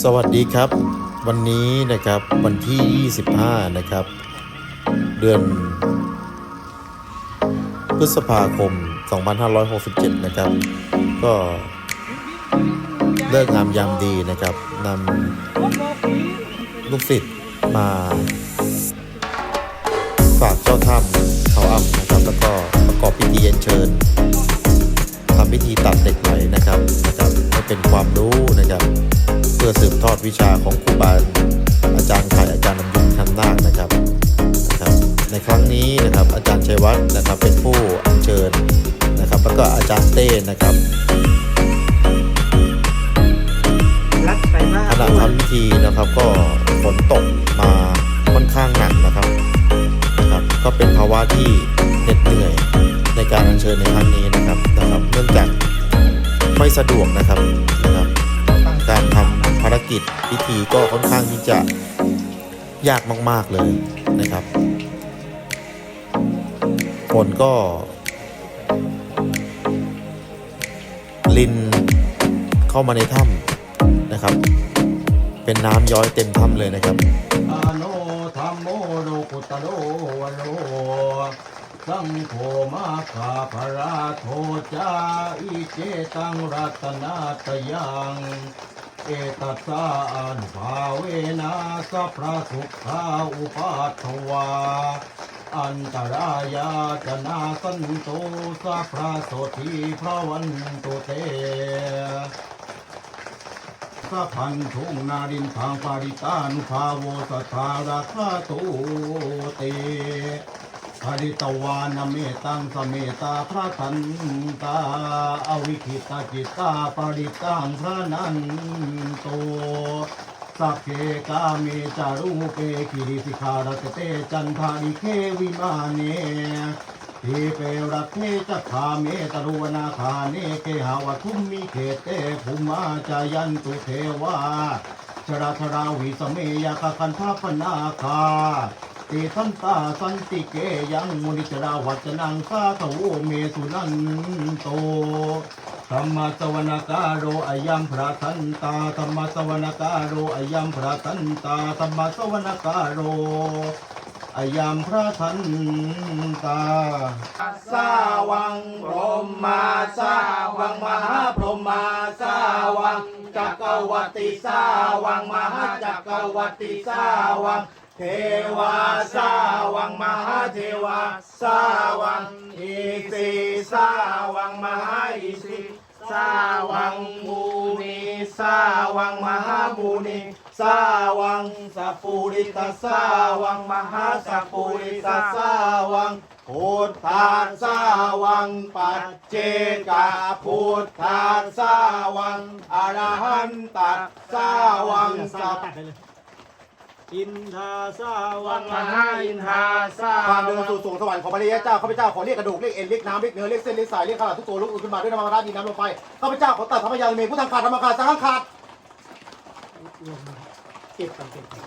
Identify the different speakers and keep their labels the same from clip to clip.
Speaker 1: สวัสดีครับ วันนี้นะครับวันที่ 25 นะครับ เดือน พฤษภาคม 2567 นะครับ ก็เลิกงามยามดีนะครับนำลูกศิษย์มาฝากเจ้าถ้ำเขาอ่ำนะครับ แล้วก็ประกอบพิธีเย็นเชิญ ทำพิธีตัดเหล็กไหลนะครับนะครับให้เป็นความรู้นะครับ เพื่อสืบทอดวิชาของครูบาอาจารย์ไข่อาจารย์นำยุทธคันนาคนะครับนะครับ ในครั้งนี้นะครับอาจารย์ชัยวัฒน์นะครับเป็นผู้อัญเชิญนะครับ แล้วก็อาจารย์เต้นะครับ
Speaker 2: รักไปมาก
Speaker 1: ขณะทำพิธีนะครับก็ฝนตกมาค่อนข้างหนักนะครับนะครับ ก็เป็นภาวะที่เหน็ดเหนื่อยใน การอัญเชิญในครั้งนี้นะครับนะครับเนื่องจากไม่สะดวกนะครับนะครับ การทำภารกิจพิธีก็ค่อนข้างที่จะยากมาก ๆเลยนะครับฝนก็ ลินเข้ามาในถ้ำนะครับ เป็นน้ำย้อยเต็มถ้ำเลยนะครับ
Speaker 3: อโนธรรมโมโลกุตโลวโล สังโฆมาคาภราโทจาอิเจตังรัตนาตยังเอตัสสาอันภาเวนะสัพพะสุขาอุปัตถวา อันตรายาจนาสันโตสัพพะโสธีพระวันตุเตสัพพันธุงนารินทางปาริตานุภาโวสทาราคาโตเต ภริตวานเมตังสเมตาพระทันตาอวิคิตาจิตตาปริตังพระนันโตสัพเพกาเมจารุเปกิริสิขารตเตจันทาริเควิมาเนทีเปรักเทจะขาเมตรุวนาคาเนเกหาวทุมมิเขเตภุมาจายันตุเทวาชราชราวิสเมยาคคันทาปนาคา ติทันตาสันติเกยังมุนิจราวัจนังสาธโวเมสุนันโตธรรมสวนการโรอายัมพระทันตาธรรมสวนการโรอายัมพระทันตาธรรมสวนการโรอายัมพระทันตาสาวังพรหมาสาวังมหาพรหมาสาวังจักรวัติสาวังมหาจักรวัติสาวัง เทวาสาวังมหาเทวาสาวังอีสีสาวังมหาอีสีสาวังมูนีสาวังมหามูนีสาวังสัพปุริตสาวังมหาสัพปุริตสาวังพุทธาสาวังปัจเจกาพุทธาสาวังอรหันตัสาวังสัพ
Speaker 2: อินทาสาวัง
Speaker 3: มหาอินทาสา
Speaker 4: ความเดินสู่สวงสวรรค์ของพระริยเจ้าข้าพเจ้าขอเรียกกระดูกเรียกเอ็นเรียกน้ำเรียกเนื้อเรียกเส้นเรียกสายเรียกขนาดทุกตัวลุกขึ้นมาด้วยน้ำมันราดดินน้ำลงไปข้าพเจ้าขอตัดธรรมยานเมผู้ทางขาดธรรมขาดสังขาด
Speaker 2: เก็บตังเก็บกัน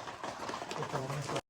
Speaker 2: เก็บกัน